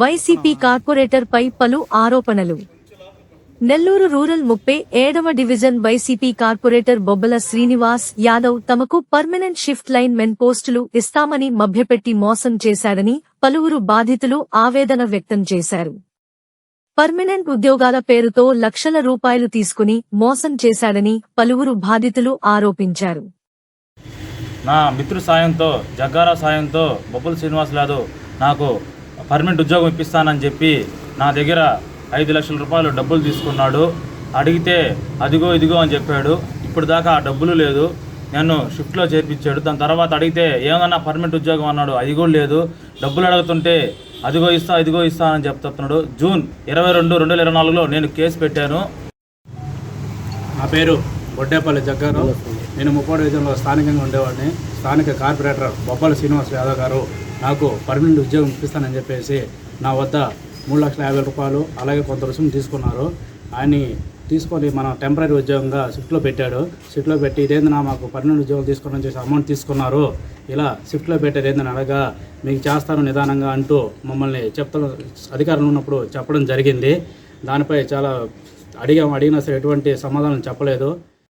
YCP కార్పొరేటర్పై పలు ఆరోపణలు. Nellore rural ముప్పై ఏడవ డివిజన్ వైసీపీ కార్పొరేటర్ బొబ్బల శ్రీనివాస్ యాదవ్ తమకు పర్మనెంట్ షిఫ్ట్ లైన్ మెన్ పోస్టులు ఇస్తామని మభ్యపెట్టి మోసం చేశాడని పలువురు బాధితులు ఆవేదన వ్యక్తం చేశారు. పర్మనెంట్ ఉద్యోగాల పేరుతో లక్షల రూపాయలు తీసుకుని మోసం చేశాడని పలువురు బాధితులు ఆరోపించారు. నా మిత్రు సాయంతో జగ్గారా సాయంతో బొబ్బుల శ్రీనివాస్ యాదవ్ నాకు పర్మనెంట్ ఉద్యోగం ఇప్పిస్తానని చెప్పి నా దగ్గర ఐదు లక్షల రూపాయలు డబ్బులు తీసుకున్నాడు. అడిగితే అదిగో ఇదిగో అని చెప్పాడు. ఇప్పుడు దాకా ఆ డబ్బులు లేదు. నన్ను షిఫ్ట్లో చేర్పించాడు. దాని తర్వాత అడిగితే ఏమన్నా పర్మనెంట్ ఉద్యోగం అన్నాడు. అది కూడా లేదు. డబ్బులు అడుగుతుంటే అదిగో ఇస్తా ఇదిగో ఇస్తా అని చెప్తున్నాడు. జూన్ ఇరవై రెండు రెండు వేల ఇరవై నాలుగులో నేను కేసు పెట్టాను. నా పేరు బొడ్డేపల్లి జగ్గారావు. నేను ముప్పాడు విజయంలో స్థానికంగా ఉండేవాడిని. స్థానిక కార్పొరేటర్ బొబ్బల శ్రీనివాస్ యాదవ్ గారు నాకు పర్మనెంట్ ఉద్యోగం ఇప్పిస్తానని చెప్పేసి నా వద్ద మూడు లక్షల యాభై రూపాయలు అలాగే కొంత రుసుము తీసుకున్నారు. ఆయన్ని తీసుకొని మన టెంపరీ ఉద్యోగంగా షిఫ్ట్లో పెట్టాడు. షిఫ్ట్లో పెట్టి ఇదేందన్నా మాకు పర్మనెంట్ ఉద్యోగం తీసుకోవడం చేసి అమౌంట్ తీసుకున్నారు. ఇలా షిఫ్ట్లో పెట్టేది ఏందని అడగా మీకు చేస్తాను నిదానంగా అంటూ మమ్మల్ని చెప్తా అధికారులు ఉన్నప్పుడు చెప్పడం జరిగింది. దానిపై చాలా అడిగాం అడిగినా సరే ఎటువంటి సమాధానం చెప్పలేదు.